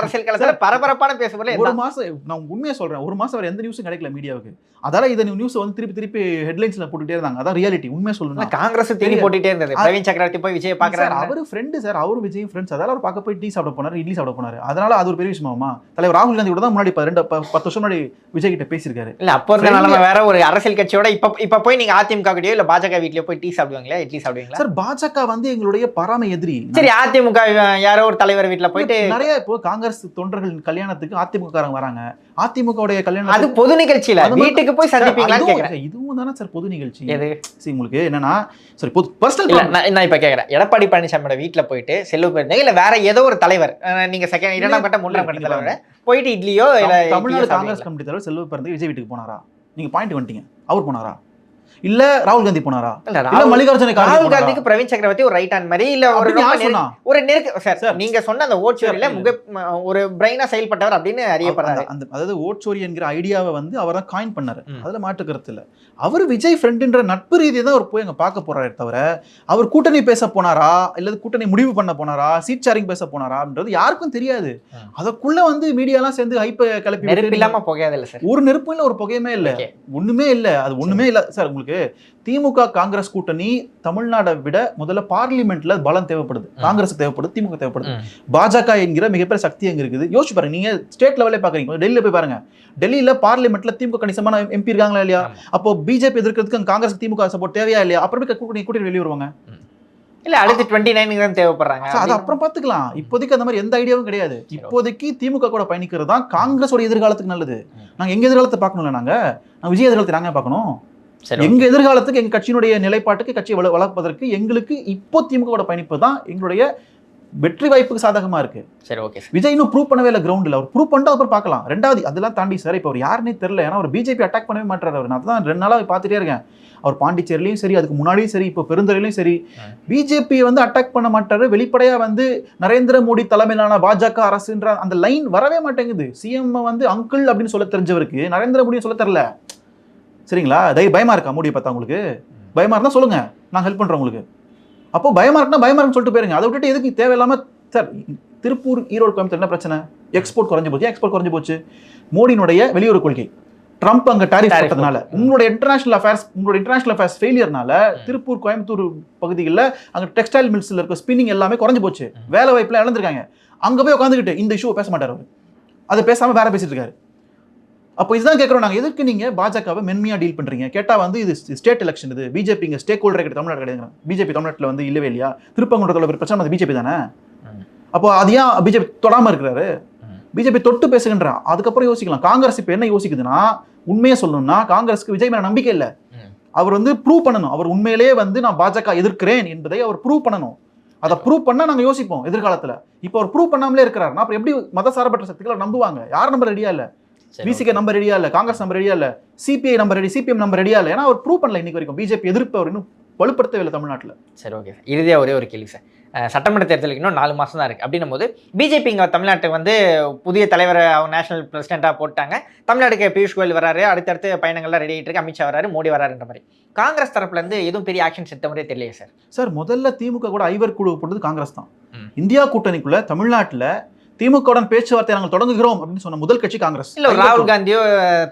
அரசியல் களத்துல பரபரப்பான பேசுபொருள் ஒரு. மாசம் நான் உண்மையா சொல்றேன் ஒரு மாசம் வரை எந்த நியூஸும் கிடைக்கல மீடியாவுக்கு அதால இதை நியூஸ் வந்து திருப்பி திருப்பி ஹெட்லைன்ஸ்ல போட்டுட்டே இருந்தாங்க. அதான் ரியாலிட்டி உண்மையா ஆனா சொல்லணும் காங்கிரஸ் தெரியாது. போட்டுட்டே இருந்தது. பிரவீன் சக்கரவர்த்தி போய் விஜய் பாக்குறாரு அவரு ஃப்ரெண்டு சார் அவரும் விஜய் ஃப்ரெண்ட்ஸ் அதனால அவர் பார்க்க போய் டீ சாப்பிட போனாரு இட்லி சாப்பிட போனாரு. அதனால அது ஒரு பெரிய விஷயமாமா தலைவர் ராகுல் காந்தி கூட தான் முன்னாடி ரெண்டு பத்து வருஷம் முன்னாடி விஜய் கிட்ட பேசியிருக்காரு. இல்ல அப்போ நிலைமை வேற ஒரு அரசியல் கட்சியோட இப்ப இப்ப போய் நீங்க அதிமுக கிட்டயோ இல்ல பாஜக வீட்லயோ போய் டீ சாப்பிடுவீங்களா? இட்லி சாப்பிடுவீங்களா? சார் பாஜக வந்து எங்களுடைய பராம எதிரி. சரி அதிமுக யாரோ ஒரு தலைவர் வீட்ல போயிட்டு நிறைய இப்போ காங்கிரஸ் தொண்டர்கள் கல்யாணத்துக்கு அதிமுக காரங்க வராங்க. அதிமுக உடைய அது கல்யாணம் பொது நிகழ்ச்சியில வீட்டுக்கு போய் சந்திப்பீங்களான்னு கேக்குறேன். இதுவும் தானே சார் பொது நிகழ்ச்சி. எது? சரி உங்களுக்கு என்னன்னா சரி பொது பர்சனல் இல்ல நான் இப்ப கேக்குறேன். எடப்பாடி பழனிசாமியோட வீட்ல போயிட்டு செல்வ பெருந்தகை இல்ல வேற ஏதோ ஒரு தலைவர் நீங்க செகண்ட் இரண்டாம் கட்ட மூன்றாம் கட்ட தலைவர்? போயிட்டு இட்லியோ இல்ல தமிழ்நாடு? காங்கிரஸ் கமிட்டி தலைவர் செல்வ பிறந்து விஜய் வீட்டுக்கு போனாரா? நீங்க பாயிண்ட் வந்துட்டீங்க. அவர் போனாரா? இல்ல ராகுல் காந்தி போனாரா? இல்ல மல்லிகார்ஜுன ராகுல்? காந்திக்கு பிரவீன் சக்கரவர்த்தி ஒரு ரைட் ஹேண்ட் மாதிரி இல்ல ஒரு? ஒரு நெருக்க சார். நீங்க சொன்ன அந்த ஓட்சோரியில சார், முக ஒரு பிரெயினா செயல்பட்டவர் அப்படின்னு அறியப்படுறாரு. அந்த- அதாவது ஓட்சோரி என்கிற ஐடியாவை வந்து அவர் தான் காயின் பண்ணாரு. அதுல கருத்து இல்ல. அவர் விஜய் ஃப்ரெண்டுன்ற நட்பு ரீதியை தான் அவர் போய் அங்க பார்க்க போறாரே தவிர அவர் கூட்டணி பேச போனாரா? இல்லது கூட்டணி முடிவு பண்ண போனாரா? சீட் ஷேரிங் பேச போனாரான்றது யாருக்கும் தெரியாது. அதற்குள்ள வந்து மீடியாலாம் சேர்ந்து ஹைப்ப கிளப்பி இல்லாம புகையாது இல்ல சார் ஒரு நெருப்பும் இல்ல ஒரு புகையுமே இல்ல. ஒண்ணுமே இல்ல. அது ஒண்ணுமே இல்ல. சார் உங்களுக்கு திமுக காங்கிரஸ் கூட்டணி தமிழ்நாடை விட முதல்ல பார்லிமெண்ட்ல பலம் தேவைப்படுது. காங்கிரஸ் தேவைப்படுது திமுக தேவைப்படுது. பாஜக என்கிற மிகப்பெரிய சக்தி எங்க இருக்குது? யோசிச்சு பாருங்க நீங்க ஸ்டேட் லெவலே பாக்குறீங்க. டெல்லியில போய் பாருங்க. டெல்லியில பார்லிமெண்ட்ல திமுக கணிசமான எம்பி இருக்காங்களா இல்லையா. அப்போ பிஜேபி எதிர்க்கிறதுக்கு காங்கிரஸ் திமுக சப்போர்ட் தேவையா இல்லையா? அப்புறம் கூட்டணி கூட்டணி வெளியே வருவாங்க இல்ல அடுத்து டுவெண்ட்டி நைனுக்கு தான் தேவைப்படுறாங்க. அது அப்புறம் பாத்துக்கலாம். இப்போதைக்கு அந்த மாதிரி எந்த ஐடியாவும் கிடையாது. இப்போதைக்கு திமுக கூட பயணிக்கிறது தான் காங்கிரஸோட எதிர்காலத்துக்கு நல்லது. நாங்க எங்க எதிர்காலத்தை பார்க்கணும்ல நாங்க? விஜய் எதிர்காலத்தை நாங்க பார்க்கணும். எங்க எதிர்காலத்துக்கு எங்க கட்சியினுடைய நிலைப்பாட்டுக்கு கட்சியை வள- வளர்ப்பதற்கு எங்களுக்கு இப்போ திமுக கூட பயணிப்பது தான் எங்களுடைய வெற்றி வாய்ப்புக்கு சாதகமா இருக்கு. சரி ஓகே விஜய் இன்னும் ப்ரூவ் பண்ணவே இல்லை கிரவுண்டில் அவர் ப்ரூவ் பண்ணிட்டு அப்புறம் பார்க்கலாம். ரெண்டாவது அதெல்லாம் தாண்டி சார் இப்போ அவர் யாருன்னே தெரியல. ஏன்னா அவர் பிஜேபி அட்டாக் பண்ணவே மாட்டார் அவர். நான் தான் ரெண்டு நாளாக பார்த்துட்டே இருக்கேன். அவர் பாண்டிச்சேரிலையும் சரி அதுக்கு முன்னாடியும் சரி இப்போ பெருந்தரையிலையும் சரி. பிஜேபி வந்து அட்டாக் பண்ண மாட்டாரு. வெளிப்படையா வந்து நரேந்திர மோடி தலைமையிலான பாஜக அரசுன்ற அந்த லைன் வரவே மாட்டேங்குது. சிஎம் வந்து அங்கிள் அப்படின்னு சொல்ல தெரிஞ்சவருக்கு நரேந்திர மோடியும் சொல்ல தெரியல. சரிங்களா? தை பயமா இருக்கா மோடியை பார்த்தா உங்களுக்கு? பயமா இருந்தா சொல்லுங்க. நான் ஹெல்ப் பண்றேன் உங்களுக்கு. அப்போ பயமா இருக்குன்னா பயமா இருக்குன்னு சொல்லிட்டு போயிருங்க. அதை விட்டுட்டு எதுக்கு தேவையில்லாம சார் திருப்பூர் ஈரோடு கோயம்புத்தூர் என்ன பிரச்சனை? எக்ஸ்போர்ட் குறைஞ்சு போச்சு எக்ஸ்போர்ட் குறைஞ்சு போச்சு. மோடியினுடைய வெளியுறவு கொள்கை. ட்ரம்ப் அங்க டாரிஃப் போட்டதுனால. போட்டு. உங்களுடைய இன்டர்நேஷனல் அஃபேர்ஸ் உங்களுடைய இன்டர்நேஷனல் அஃபேர்ஸ் ஃபெயிலியர்னால. திருப்பூர் கோயம்புத்தூர் பகுதிகளில் அங்க டெக்ஸ்டைல் மில்ஸ்ல இருக்க ஸ்பின்னிங் எல்லாமே குறைஞ்சு போச்சு. வேலை வாய்ப்புல இழந்திருக்காங்க. அங்க போய் உட்காந்துக்கிட்டு இந்த இஷ்யூ பேச மாட்டார் அவர். அதை பேசாம வேற பேசிட்டு இருக்காரு. அப்போ இதுதான் கேட்குறோம் நாங்க. எதுக்கு நீங்க பாஜகவை மென்மையா டீல் பண்றீங்க? கேட்டா வந்து இது ஸ்டேட் எலெக்ஷன் இது. பிஜேபி இங்க ஸ்டேக் ஹோல்டர் கிடையாது தமிழ்நாடு கிடையாது பிஜேபி தமிழ்நாட்டுல வந்து இல்லவே இல்லையா? திருப்பங்குன்றத்தில் ஒரு பிரச்சனை பிஜேபி தானே. அப்போ அது ஏன் பிஜேபி தொடாம இருக்கிறாரு. பிஜேபி தொட்டு பேசுகின்றான் அதுக்கப்புறம் யோசிக்கலாம். காங்கிரஸ் இப்போ என்ன யோசிக்குதுன்னா உண்மையை சொல்லணும்னா காங்கிரஸ்க்கு விஜய் மேல நம்பிக்கை இல்லை. அவர் வந்து ப்ரூவ் பண்ணணும். அவர் உண்மையிலேயே வந்து நான் பாஜக எதிர்க்கிறேன் என்பதை அவர் ப்ரூவ் பண்ணணும். அதை ப்ரூவ் பண்ணா நாங்க யோசிப்போம் எதிர்காலத்துல. இப்போ அவர் ப்ரூவ் பண்ணாமலே இருக்கிறார் அப்புறம் எப்படி மதசார்பற்ற சக்திகளை நம்புவாங்க? யார் நம்பர் ரெடியா இல்ல? பிசிகே நம்பர் ரெடியா இல்ல? காங்கிரஸ் நம்பர் ரெடியா இல்ல? CPI number ready CPM number ரெடியா இல்ல? ஏன்னா அவர் ப்ரூவ் பண்ணல இன்னைக்கு வரைக்கும். பிஜேபி எதிர்ப்பு அவர் இன்னும் வலுப்படுத்தவே இல்லை தமிழ்நாட்டுல. சரி ஓகே இறுதியாக ஒரே ஒரு கேள்வி சார் சட்டமன்ற தேர்தலுக்கு இன்னும் நாலு மாதம் தான் இருக்குது அப்படின்னும் போது பிஜேபி இங்கே தமிழ்நாட்டுக்கு வந்து புதிய தலைவரை அவங்க நேஷனல் பிரசிடெண்ட்டாக போட்டாங்க. தமிழ்நாட்டுக்கு பியூஷ் கோயல் வராரு. அடுத்தடுத்து பயணங்கள்லாம் ரெடி ஆகிட்டு இருக்கு. அமித்ஷா வராரு மோடி வராருன்ற மாதிரி. காங்கிரஸ் தரப்புல இருந்து எதுவும் பெரிய ஆக்ஷன் எடுத்த மாதிரியே தெரியலையே சார் சார் முதல்ல திமுக கூட ஐவர் குழு போட்டது காங்கிரஸ் தான். இந்தியா கூட்டணிக்குள்ள தமிழ்நாட்டுல திமுகவுடன் பேச்சுவார்த்தை நாங்கள் தொடங்குகிறோம் அப்படின்னு சொன்ன முதல் கட்சி காங்கிரஸ். இல்ல ராகுல். காந்தியோ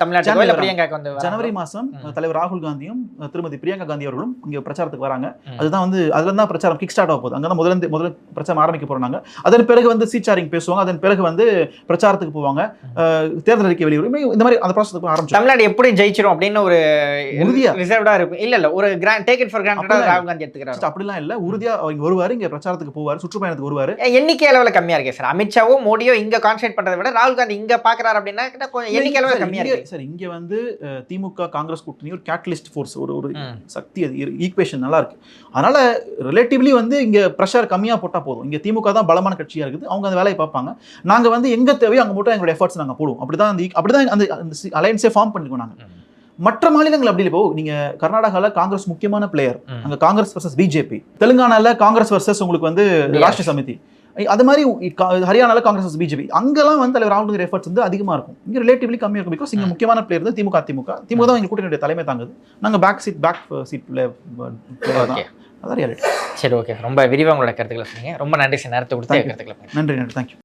தமிழ்நாட்டுக்கோ ஜனவரி மாசம். தலைவர் ராகுல் காந்தியும் திருமதி பிரியங்கா காந்தி அவர்களும் இங்க பிரச்சாரத்துக்கு வராங்க. அதுதான் வந்து அதுல தான் பிரச்சாரம் கிக் ஸ்டார்ட் ஆக போகுது. அங்க தான் முதல்ல முதல்ல பிரச்சாரம் ஆரம்பிக்க போறாங்க அதன் பிறகு வந்து சீச்சாரிங் பேசுவாங்க. அதன் பிறகு வந்து பிரச்சாரத்துக்கு போவாங்க. தேர்தல் அறிக்கை வெளியிடும் இந்த மாதிரி அந்த ப்ராசஸ் ஆரம்பிச்சு தமிழ்நாடு எப்படி ஜெயிச்சிரும் அப்படின்னு ஒரு உறுதியா. ரிசர்வ்டா இருக்கும். இல்ல இல்ல ஒரு கிராண்ட் டேக் இட் ஃபார் கிராண்டடா ராகுல் காந்தி எடுத்துக்கிறாரு? அப்படிலாம் இல்ல. உறுதியா அவங்க வருவாரு இங்க பிரச்சாரத்துக்கு போவாரு சுற்றுப்பயணத்துக்கு வருவாரு. எண்ணிக்கை அளவுல கம்மியா இருக்கே சார். அமித்ஷாவோ மோடியோ இங்க கான்சென்ட்ரேட் பண்றதை விட ராகுல் காந்தி இங்க பாக்குறாரு அப்படின்னா கொஞ்சம் எண்ணிக்கை அளவுல சார், கம்மியா இங்க- இருக்கு சார் இங்க வந்து திமுக காங்கிரஸ் கூட்டணி ஒரு கேட்டலிஸ்ட் ஃபோர்ஸ் ஒரு ஒரு. சக்தி அது ஈக்குவேஷன் நல்லா இருக்கு அதனால ரிலேட்டிவ்லி வந்து இங்க ப்ரெஷர் கம்மியா போட்டா போதும் இங்க திமுக தான் பலமான கட்சியா இருக்குது அவங்க அந்த வேலையை பார்ப்பாங்க நாங்க வந்து எங்க தேவையோ அங்க மட்டும் எங்களோட எஃபர்ட்ஸ் நாங்க போடுவோம் அப்படிதான் அந்த அப்படிதான் அந்த அலையன்ஸே ஃபார்ம் பண்ணிக்கோ நாங்க ம். மற்ற மாநிலங்கள் அப்படி இப்போ நீங்க கர்நாடகால காங்கிரஸ் முக்கியமான பிளேயர். அங்க காங்கிரஸ் வர்சஸ் பிஜேபி தெலுங்கானால காங்கிரஸ் வர்சஸ் உங்களுக்கு வந்து. ராஷ்டிரிய சமிதி அது மாதிரி ஹரியானால காங்கிரஸ் பிஜேபி அங்கெல்லாம் வந்து தலைவர் ராகுல் காந்தி எஃபர்ட்ஸ் வந்து அதிகமா இருக்கும். இங்க ரிலேட்டிவ்லி கம்மியா இருக்கும் பிகாஸ் இங்க. முக்கியமான பிளேயர் வந்து திமுக திமுக திமுக தான் எங்க கூட்டணியுடைய தலைமை தாங்குது. நாங்க back seat back seat player தான். Okay. அதான் ரியாலிட்டி சரி ஓகே ரொம்ப விரிவாக உங்களோட கருத்துக்களை சொன்னீங்க. ரொம்ப நன்றி சார். நேரத்தை கொடுத்து. கருத்துக்களை நன்றி நன்றி. தேங்க்யூ